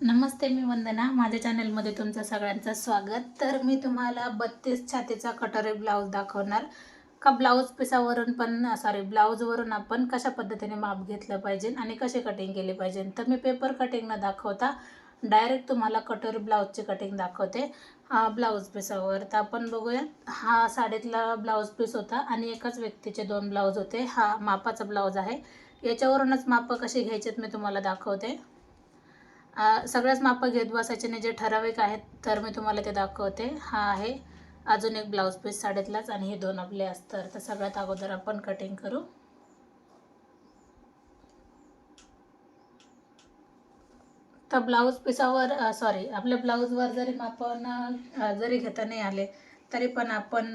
नमस्ते मी वंदना. माझ्या चॅनलमध्ये तुमचं सगळ्यांचं स्वागत. तर मी तुम्हाला बत्तीस छातीचा कटोरी ब्लाऊज दाखवणार. का ब्लाऊज पिसावरून पण सॉरी ब्लाऊजवरून आपण कशा पद्धतीने माप घेतलं पाहिजे आणि कसे कटिंग केले पाहिजे? तर मी पेपर कटिंग न दाखवता डायरेक्ट तुम्हाला कटोरी ब्लाऊजची कटिंग दाखवते. हा ब्लाऊज पिसावर. तर आपण बघूया. हा साडीतला ब्लाऊज पीस होता आणि एकाच व्यक्तीचे दोन ब्लाऊज होते. हा मापाचा ब्लाऊज आहे. याच्यावरूनच मापं कशी घ्यायचीत मी तुम्हाला दाखवते. सगळ्याच मापं घेत बसायचे नाही जे ठराविक आहेत तर मी तुम्हाला ते दाखवते. हा आहे अजून एक ब्लाऊज पीस साडेतलाच आणि हे दोन आपले अस्तर. तर सगळ्यात अगोदर आपण कटिंग करू. तर ब्लाऊज पिसावर सॉरी आपल्या ब्लाऊजवर जरी मापन जरी घेता नाही आले तरी पण आपण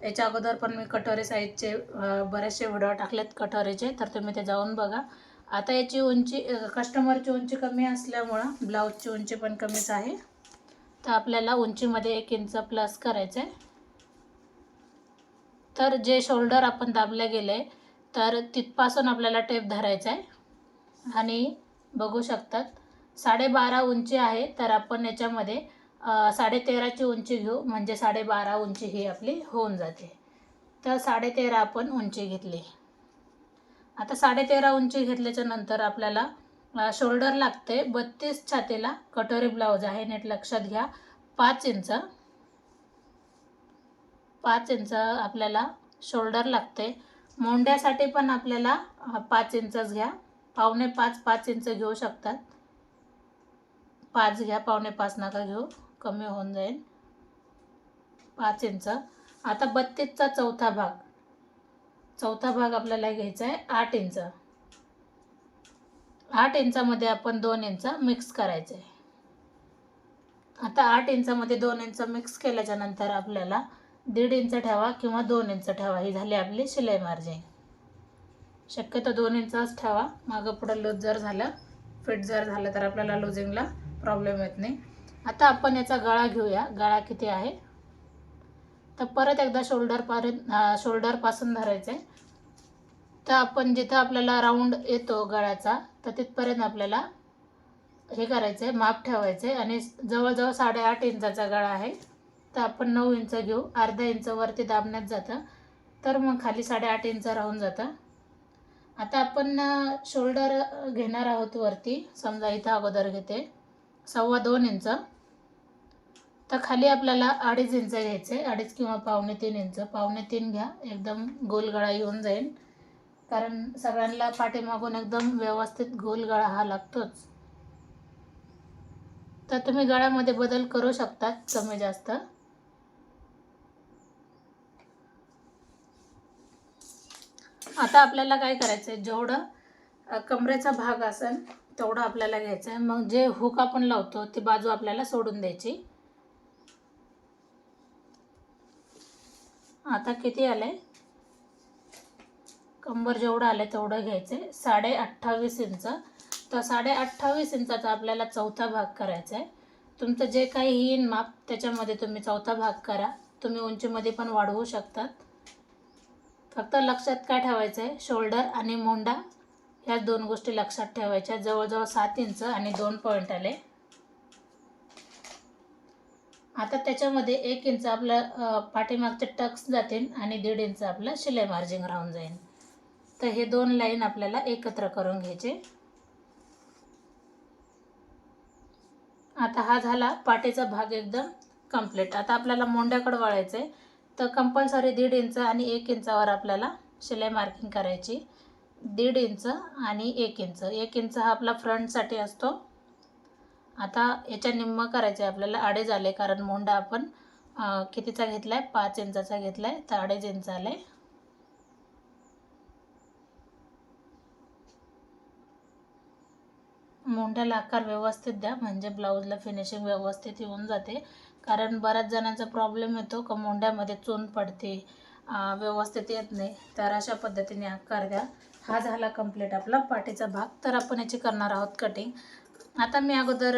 याच्या अगोदर पण मी कटोरे साईजचे बरेचसे व्हिडिओ टाकलेत कटोरेचे. तर तुम्ही ते जाऊन बघा. आता याची उंची कस्टमरची उंची कमी असल्यामुळं ब्लाऊजची उंची पण कमीच आहे. तर आपल्याला उंचीमध्ये एक इंच प्लस करायचं आहे तर जे शोल्डर आपण दाबले गेले तर तिथपासून आपल्याला टेप धरायचा आहे आणि बघू शकतात साडेबारा उंची आहे तर आपण याच्यामध्ये साडेतेराची उंची घेऊ. म्हणजे साडेबारा उंची ही आपली होऊन जाते. तर साडेतेरा आपण उंची घेतली. आता साडेतेरा उंची घेतल्याच्या नंतर आपल्याला शोल्डर लागते. बत्तीस छातीला कटोरी ब्लाऊज आहे नीट लक्षात घ्या. पाच इंच पाच इंच आपल्याला शोल्डर लागते. मोंड्यासाठी पण आपल्याला पाच इंचच घ्या. पावणे पाच पाच इंच घेऊ शकतात. पाच घ्या पावणे पाच नका घेऊ. कमी होऊन जाईल. पाच इंच. आता बत्तीसचा चौथा भाग. चौथा भाग आपल्याला घ्यायचा आहे आठ इंच. आठ इंचामध्ये आपण दोन इंच मिक्स करायचं. आहे आता आठ इंचामध्ये दोन इंच मिक्स केल्याच्यानंतर आपल्याला दीड इंच ठेवा किंवा दोन इंच ठेवा. ही झाली आपली शिलाई मार्जिन शक्यतो दोन इंचच ठेवा. मागं पुढं लूज जर झालं फिट जर झालं तर आपल्याला लुजिंगला प्रॉब्लेम येत नाही. आता आपण याचा गळा घेऊया. गळा किती आहे? तर परत एकदा शोल्डर शोल्डरपर्यंत शोल्डरपासून धरायचं आहे तर आपण जिथं आपल्याला राऊंड येतो गळ्याचा तर तिथपर्यंत आपल्याला हे करायचं आहे माप ठेवायचं आहे आणि जवळजवळ साडेआठ इंचाचा गळा आहे. तर आपण नऊ इंच घेऊ. अर्धा इंच वरती दाबण्यात जातं. तर मग खाली साडेआठ इंच राहून जातं. आता आपण शोल्डर घेणार आहोत वरती. समजा इथं अगोदर घेते. सव्वा दोन इंच. तर खाली आपल्याला अडीच इंच घ्यायचे अडीच किंवा पावणे तीन इंच. पावणे तीन घ्या. एकदम गोल गळा येऊन जाईल. कारण सगळ्यांना पाठीमागून एकदम व्यवस्थित गोल गळा हा लागतोच. तर तुम्ही गळ्यामध्ये बदल करू शकतात कमी जास्त. आता आपल्याला काय करायचं आहे जेवढं कमरेचा भाग असेल तेवढं आपल्याला घ्यायचं आहे मग जे हुक आपण लावतो ती बाजू आपल्याला सोडून द्यायची. आता किती आले? कंबर जेवढं आलं तेवढं घ्यायचं. आहे साडे अठ्ठावीस इंच. तर साडे अठ्ठावीस इंचाचा आपल्याला चौथा भाग करायचा आहे. तुमचं जे काही येईन माप त्याच्यामध्ये तुम्ही चौथा भाग करा. तुम्ही उंचीमध्ये पण वाढवू शकतात. फक्त लक्षात काय ठेवायचं आहे शोल्डर आणि मोंडा ह्या दोन गोष्टी लक्षात ठेवायच्या. जवळजवळ सात इंच आणि दोन पॉईंट आले. आता त्याच्यामध्ये एक इंच आपलं पाठीमागचे टक्स जातील आणि दीड इंच आपलं शिलाई मार्जिंग राहून जाईल. तर हे दोन लाईन आपल्याला एकत्र करून घ्यायचे. आता हा झाला पाठीचा भाग एकदम कंप्लीट. आता आपल्याला मोंड्याकडे वळायचं आहे तर कंपल्सरी दीड इंच आणि एक इंचावर आपल्याला शिलाई मार्किंग करायची. दीड इंच आणि एक इंच. एक इंच हा आपला फ्रंटसाठी असतो. आता याच्या निम्म करायचं आहे आपल्याला अडेज आले कारण मोंडा आपण कितीचा घेतला आहे पाच इंचाचा घेतला आहे तर अडेज इंच आले. मोंढ्याला आकार व्यवस्थित द्या. म्हणजे ब्लाऊजला फिनिशिंग व्यवस्थित येऊन जाते. कारण बऱ्याच जणांचा प्रॉब्लेम येतो का मोंढ्यामध्ये चून पडते व्यवस्थित येत नाही. तर अशा पद्धतीने आकार द्या. हा झाला कंप्लीट आपला पाठीचा भाग. तर आपण याची करणार आहोत कटिंग आता मी अगोदर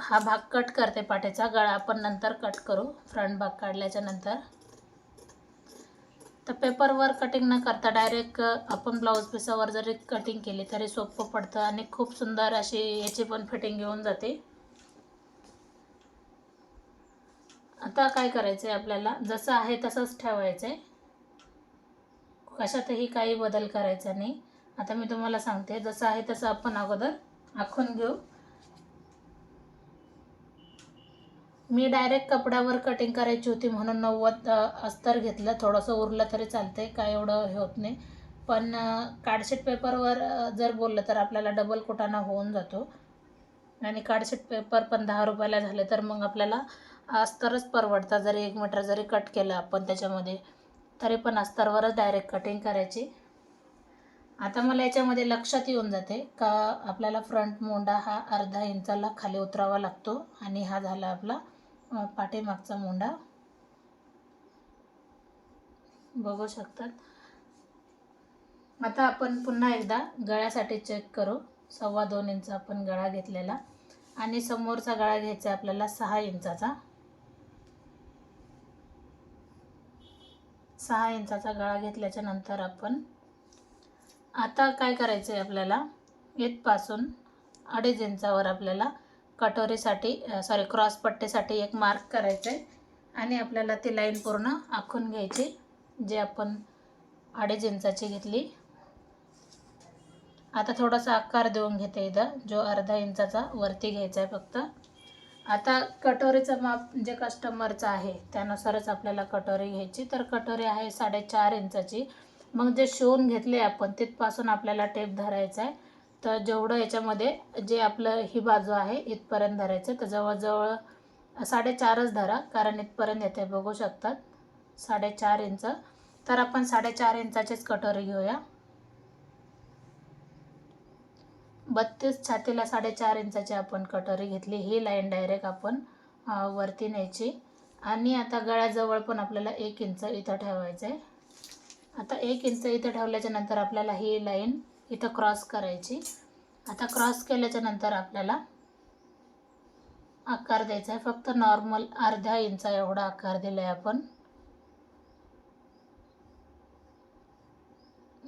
हा भाग कट करते पाठीचा. गळा आपण नंतर कट करू फ्रंट भाग काढल्याच्या नंतर. तर पेपरवर कटिंग न करता डायरेक्ट आपण ब्लाऊज पिसावर जरी कटिंग केली तरी सोपं पडतं आणि खूप सुंदर अशी याची पण फिटिंग येऊन जाते. आता काय करायचं आहे आपल्याला? जसं आहे तसंच ठेवायचं आहे कशातही काही बदल करायचा नाही. आता मी तुम्हाला सांगते जसं आहे तसं आपण अगोदर आखून घेऊ. मी डायरेक्ट कपड्यावर कटिंग करायची होती म्हणून नव्वद अस्तर घेतलं. थोडंसं उरलं तरी चालतंय काय एवढं हे होत नाही. पण कार्डशीट पेपरवर जर बोललं तर आपल्याला डबल कुटाणा होऊन जातो. आणि कार्डशीट पेपर पण दहा रुपयाला झाले तर मग आपल्याला अस्तरच परवडतं जरी एक मीटर जरी कट केलं आपण त्याच्यामध्ये तरी पण अस्तरवरच डायरेक्ट कटिंग करायची. आता मला याच्यामध्ये लक्षात येऊन जाते का आपल्याला फ्रंट मोंडा हा अर्धा इंचाला खाली उतरावा लागतो आणि हा झाला आपला पाठीमागचा मोंडा. बघू शकतात. आता आपण पुन्हा एकदा गळ्यासाठी चेक करू. सव्वा दोन इंच आपण गळा घेतलेला. आणि समोरचा गळा घ्यायचा आहे आपल्याला सहा इंचाचा सहा इंचाचा गळा घेतल्याच्या नंतर आपण आता काय करायचं आहे आपल्याला? इथपासून अडीच इंचावर आपल्याला कटोरीसाठी सॉरी क्रॉस पट्टीसाठी एक मार्क करायचं आहे आणि आपल्याला ती लाईन पूर्ण आखून घ्यायची जे आपण अडीच इंचाची घेतली. आता थोडासा आकार देऊन घेते इथं जो अर्धा इंचाचा वरती घ्यायचा आहे फक्त. आता कटोरीचं माप जे कस्टमरचं आहे त्यानुसारच आपल्याला कटोरी घ्यायची. तर कटोरी आहे साडेचार इंचाची. मग जे शिवून घेतले आपण तिथपासून आपल्याला टेप धरायचा आहे. तर जेवढं याच्यामध्ये जे आपलं ही बाजू आहे इथपर्यंत धरायचं तर जवळजवळ साडेचारच धरा कारण इथपर्यंत येते बघू शकतात. साडेचार इंच. तर आपण साडेचार इंचाचीच कटोरी घेऊया. बत्तीस छातीला साडेचार इंचाची आपण कटोरी घेतली. ही लाईन डायरेक्ट आपण वरती न्यायची. आणि आता गळ्याजवळ पण आपल्याला एक इंच इथं ठेवायचं आहे आता एक इंच इथं ठेवल्याच्या नंतर आपल्याला ही लाईन इथं क्रॉस करायची. आता क्रॉस केल्याच्यानंतर आपल्याला आकार द्यायचा आहे. फक्त नॉर्मल अर्ध्या इंचा एवढा आकार दिला आहे आपण.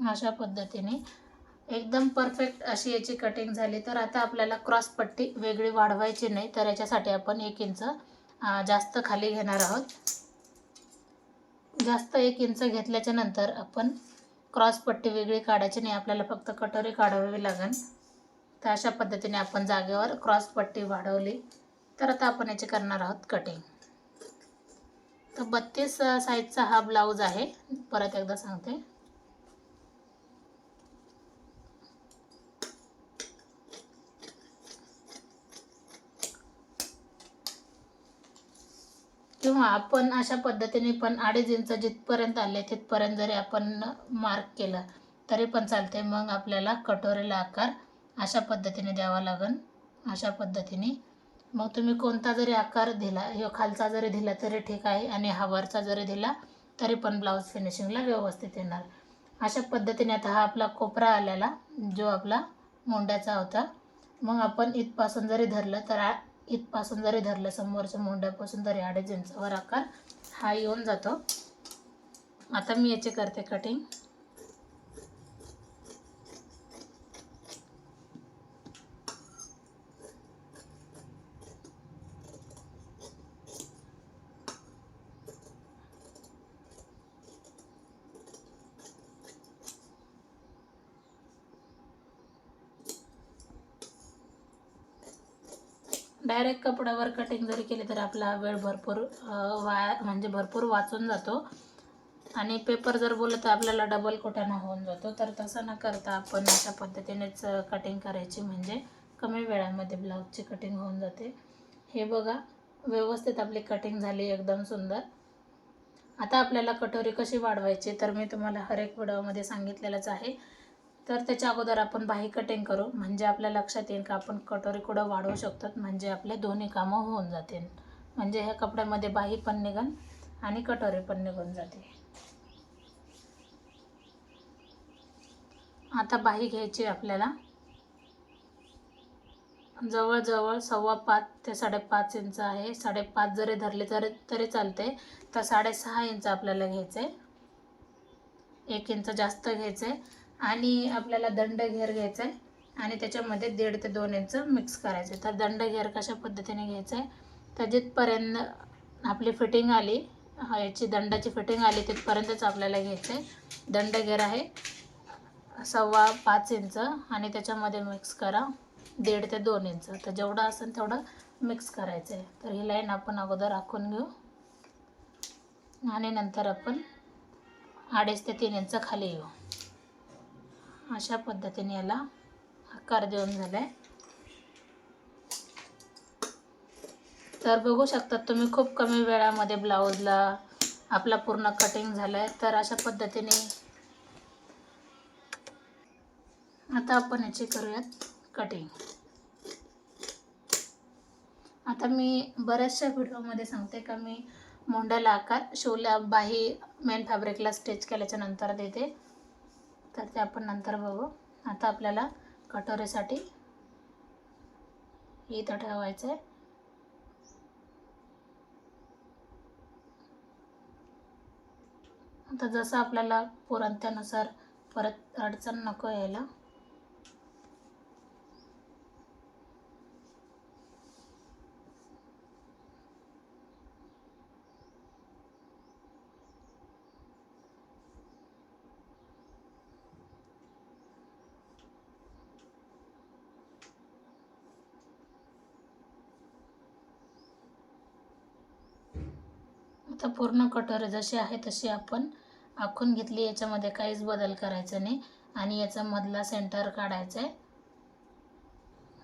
अशा पद्धतीने. एकदम परफेक्ट अशी याची कटिंग झाली तर आता आपल्याला क्रॉस पट्टी वेगळी वाढवायची नाही तर याच्यासाठी आपण एक इंच जास्त खाली घेणार आहोत. जास्त एक इंच घेतल्याच्या नंतर आपण क्रॉस पट्टी वेगळी काढायची नाही आपल्याला फक्त कटोरी काढावी लागेल. तर अशा पद्धतीने आपण जागेवर क्रॉस पट्टी वाढवली. तर आता आपण याची करणार आहोत कटिंग. तर बत्तीस साईजचा हा ब्लाऊज आहे. परत एकदा सांगते. किंवा आपण अशा पद्धतीने पण अडीच इंच जिथपर्यंत आले तिथपर्यंत जरी आपण मार्क केलं तरी पण चालते मग आपल्याला कटोरीला आकार अशा पद्धतीने द्यावा लागेल अशा पद्धतीने. मग तुम्ही कोणता जरी आकार दिला ह्यो खालचा जरी दिला तरी ठीक आहे आणि हावरचा जरी दिला तरी पण ब्लाऊज फिनिशिंगला व्यवस्थित येणार. अशा पद्धतीने आता हा आपला कोपरा आलेला जो आपला मोंड्याचा होता. मग आपण इथपासून जरी धरलं तर आ- इथपासून जरी धरलं समोरच्या मोंड्यापासून तरी अडीच इंचावर आकार हा येऊन जातो. आता मी याचे करते कटिंग डायरेक्ट कपड्यावर कटिंग जरी केली तर आपला वेळ भरपूर वाया म्हणजे भरपूर वाचून जातो. आणि पेपर जर बोललं तर आपल्याला डबल कोट्यानं होऊन जातो. तर तसं न करता आपण अशा पद्धतीनेच कटिंग करायची. म्हणजे कमी वेळामध्ये ब्लाऊजची कटिंग होऊन जाते. हे बघा व्यवस्थित आपली कटिंग झाली एकदम सुंदर. आता आपल्याला कटोरी कशी वाढवायची? तर मी तुम्हाला हर एक व्हिडिओमध्ये सांगितलेलंच आहे. तर त्याच्या अगोदर आपण बाही कटिंग करू. म्हणजे आपल्या लक्षात येईल का आपण कटोरी कुठं वाढवू शकतो? म्हणजे आपले दोन्ही कामं होऊन जातील. म्हणजे ह्या कपड्यामध्ये बाही पण निघन आणि कटोरी पण निघून जाते. आता बाही घ्यायची आपल्याला. जवळजवळ सव्वा पाच ते साडेपाच इंच आहे. साडेपाच जरी धरले तरी तरी चालते. तर साडेसहा इंच आपल्याला घ्यायचं. आहे एक इंच जास्त घ्यायचं. आहे आणि आपल्याला दंड घेर घ्यायचा आहे. आणि त्याच्यामध्ये दीड ते दोन इंच मिक्स करायचं आहे. तर दंड घेर कशा पद्धतीने घ्यायचं आहे? तर जिथपर्यंत आपली फिटिंग आली याची दंडाची फिटिंग आली तिथपर्यंतच आपल्याला घ्यायचं आहे. दंड घेर आहे सव्वा पाच इंच आणि त्याच्यामध्ये मिक्स करा दीड ते दोन इंच. तर जेवढं असेल तेवढं मिक्स करायचं आहे. तर ही लाईन आपण अगोदर आखून घेऊ. आणि नंतर आपण अडीच ते तीन इंच खाली येऊ. अशा पद्धतीने याला आकार देऊन झाला आहे तर बघू शकतात तुम्ही खूप कमी वेळामध्ये ब्लाऊजला आपला पूर्ण कटिंग झाला आहे तर अशा पद्धतीने आता आपण याची करूयात कटिंग आता मी बऱ्याचशा व्हिडिओमध्ये सांगते का मी मोंड्याला आकार शिवल्या बाही मेन फॅब्रिकला स्टिच केल्याच्यानंतर देते. तर ते आपण नंतर बघू. आता आपल्याला कटोरीसाठी इथं ठेवायचं आहे आता जसं आपल्याला पुरण त्यानुसार परत अडचण नको यायला आता पूर्ण कटोरे जशी आहे तशी आपण आखून घेतली. याच्यामध्ये काहीच बदल करायचा नाही. आणि याचा मधला सेंटर काढायचा आहे.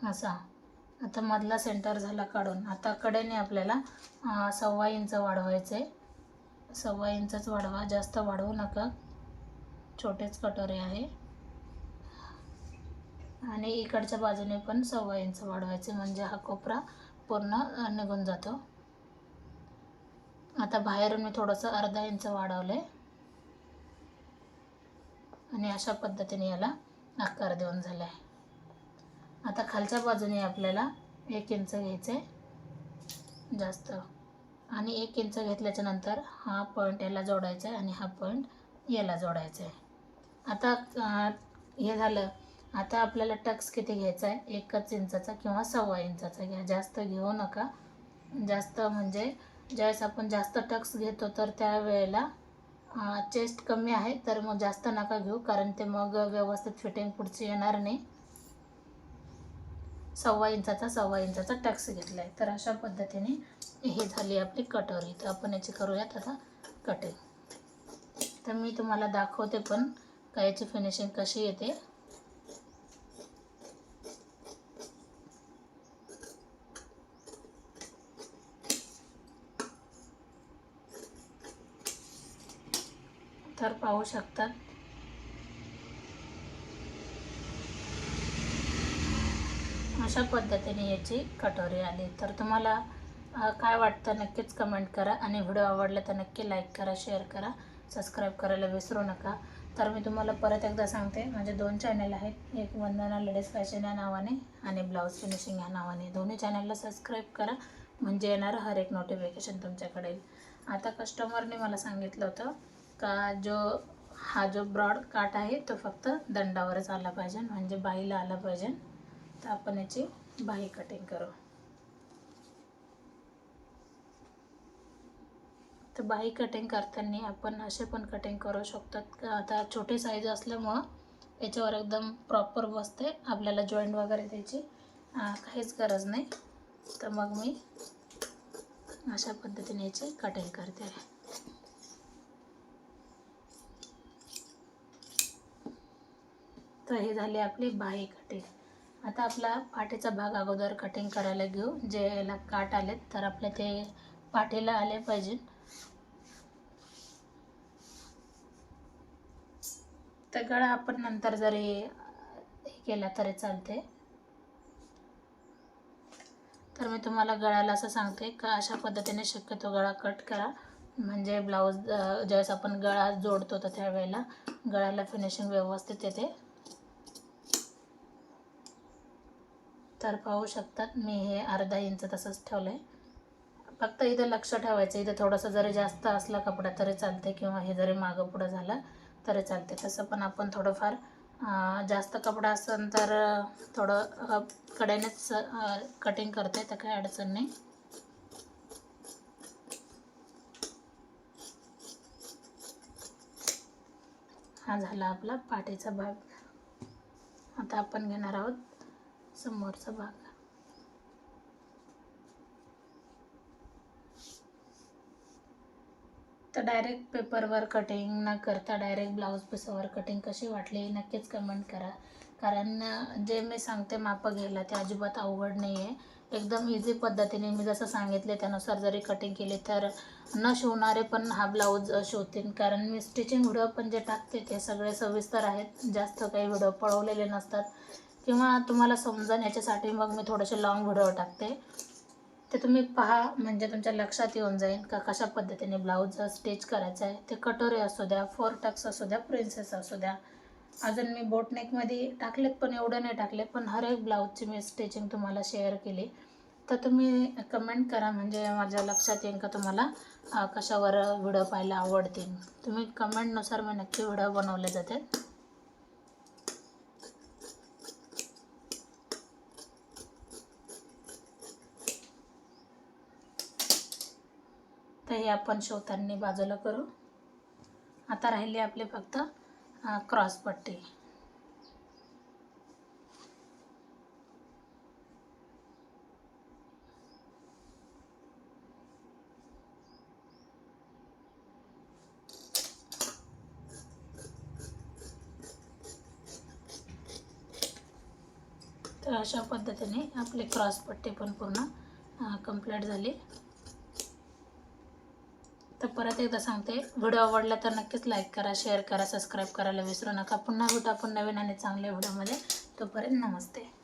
असा. आता मधला सेंटर झाला काढून. आता कडेने आपल्याला सव्वा इंच वाढवायचं. आहे सव्वा इंचच वाढवा. जास्त वाढवू नका. छोटेच कटोरे आहे. आणि इकडच्या बाजूने पण सव्वा इंच वाढवायचे. म्हणजे हा कोपरा पूर्ण निघून जातो. आता बाहेरून मी थोडंसं अर्धा इंच वाढवलं आहे आणि अशा पद्धतीने याला आकार देऊन झाला आहे आता खालच्या बाजूने आपल्याला एक इंच घ्यायचं आहे जास्त. आणि एक इंच घेतल्याच्या नंतर हा पॉईंट याला जोडायचा आहे आणि हा पॉईंट याला जोडायचा आहे आता हे झालं. आता आपल्याला टक्स किती घ्यायचा आहे एकच इंचाचा किंवा सव्वा इंचाचा घ्या. जास्त घेऊ नका. जास्त म्हणजे ज्यावेळेस आपण जास्त टक्स घेतो तर त्यावेळेला चेस्ट कमी आहे तर मग जास्त नका घेऊ कारण ते मग व्यवस्थित फिटिंग पुढची येणार नाही. सव्वा इंचाचा सव्वा इंचाचा टक्स घेतला आहे तर अशा पद्धतीने ही झाली आपली कटोरी. तर आपण याची करूयात आता कटिंग तर मी तुम्हाला दाखवते पण का याची फिनिशिंग कशी येते. तर पाहू शकतात. अशा पद्धतीने याची कटोरी आली. तर तुम्हाला काय वाटतं नक्कीच कमेंट करा आणि व्हिडिओ आवडला तर नक्की लाईक करा शेअर करा सबस्क्राईब करायला विसरू नका. तर मी तुम्हाला परत एकदा सांगते माझे दोन चॅनल आहेत. एक वंदना लेडीज फॅशन या नावाने आणि ब्लाऊज फिनिशिंग या नावाने. दोन्ही चॅनलला सबस्क्राईब करा म्हणजे येणारं हर एक नोटिफिकेशन तुमच्याकडे आता कस्टमरने मला सांगितलं होतं का जो हा जो ब्रॉड काट आहे तो फक्त दंडावरच आला पाहिजे म्हणजे बाईला आला पाहिजे. तर आपण याची बाही कटिंग करू. तर बाही कटिंग करताना आपण असे पण कटिंग करू शकतात. का आता छोटी साईज असल्यामुळं याच्यावर एकदम प्रॉपर बसते. आपल्याला जॉईंट वगैरे त्याची काहीच गरज नाही. तर मग मी अशा पद्धतीने याची कटिंग करते. तर हे झाली आपली बाहे कटिंग आता आपला पाठीचा भाग अगोदर कटिंग करायला घेऊ. जे याला काट आलेत तर आपले ते पाठीला आले पाहिजे. तर गळा आपण नंतर जरी हे केला तरी चालते. तर मी तुम्हाला गळ्याला असं सांगते का अशा पद्धतीने शक्यतो गळा कट करा. म्हणजे ब्लाऊज ज्यावेळेस आपण गळा जोडतो तर त्यावेळेला गळ्याला फिनिशिंग व्यवस्थित येते. तर पाहू शकतात. मी हे अर्धा इंच तसंच ठेवलं आहे फक्त इथं लक्ष ठेवायचं. इथं थोडंसं जरी जास्त असला कपडा तरी चालते किंवा हे जरी मागं पुढं झालं तरी चालते तसं पण आपण थोडंफार जास्त कपडा असेल तर थोडं कड्यानेच कटिंग करते तर काही अडचण नाही. हा झाला आपला पाठीचा भाग. आता आपण घेणार आहोत समोरचा भाग. तर डायरेक्ट पेपरवर कटिंग न करता डायरेक्ट ब्लाऊज पिसावर कटिंग कशी वाटली नक्कीच कमेंट करा. कारण जे मी सांगते मापं घ्यायला ते अजिबात अवघड नाही आहे एकदम इझी पद्धतीने मी जसं सांगितले त्यानुसार जरी कटिंग केली तर न शिवणारे पण हा ब्लाऊज शिवतील. कारण मी स्टिचिंग व्हिडिओ पण जे टाकते ते सगळे सविस्तर आहेत. जास्त काही व्हिडिओ पळवलेले नसतात. किंवा तुम्हाला समजन याच्यासाठी मग मी थोडेसे लॉंग व्हिडिओ टाकते. ते तुम्ही पहा म्हणजे तुमच्या लक्षात येऊन जाईल का कशा पद्धतीने ब्लाऊज स्टिच करायचं आहे. ते कटोरे असू द्या फोर टक्स असू द्या प्रिन्सेस असू द्या. अजून मी बोटनेकमध्ये टाकलेत पण एवढं नाही टाकले पण हर एक ब्लाऊजची मी स्टिचिंग तुम्हाला शेअर केली. तर तुम्ही कमेंट करा म्हणजे माझ्या लक्षात येईल का तुम्हाला कशावर व्हिडिओ पाहायला आवडतील. तुम्ही कमेंटनुसार मी नक्की व्हिडिओ बनवले जाते हे आपण शिवताना बाजूला करू. आता राहिले आपली फक्त क्रॉस पट्टी. तर अशा पद्धतीने आपली क्रॉस पट्टी पण पूर्ण कंप्लीट झाली. परत एकदा सांगते. व्हिडिओ आवडला तर नक्कीच लाईक करा शेअर करा सबस्क्राईब करायला विसरू नका. पुन्हा भेटू आपण नवीन आणि चांगल्या व्हिडिओमध्ये. तोपर्यंत नमस्ते.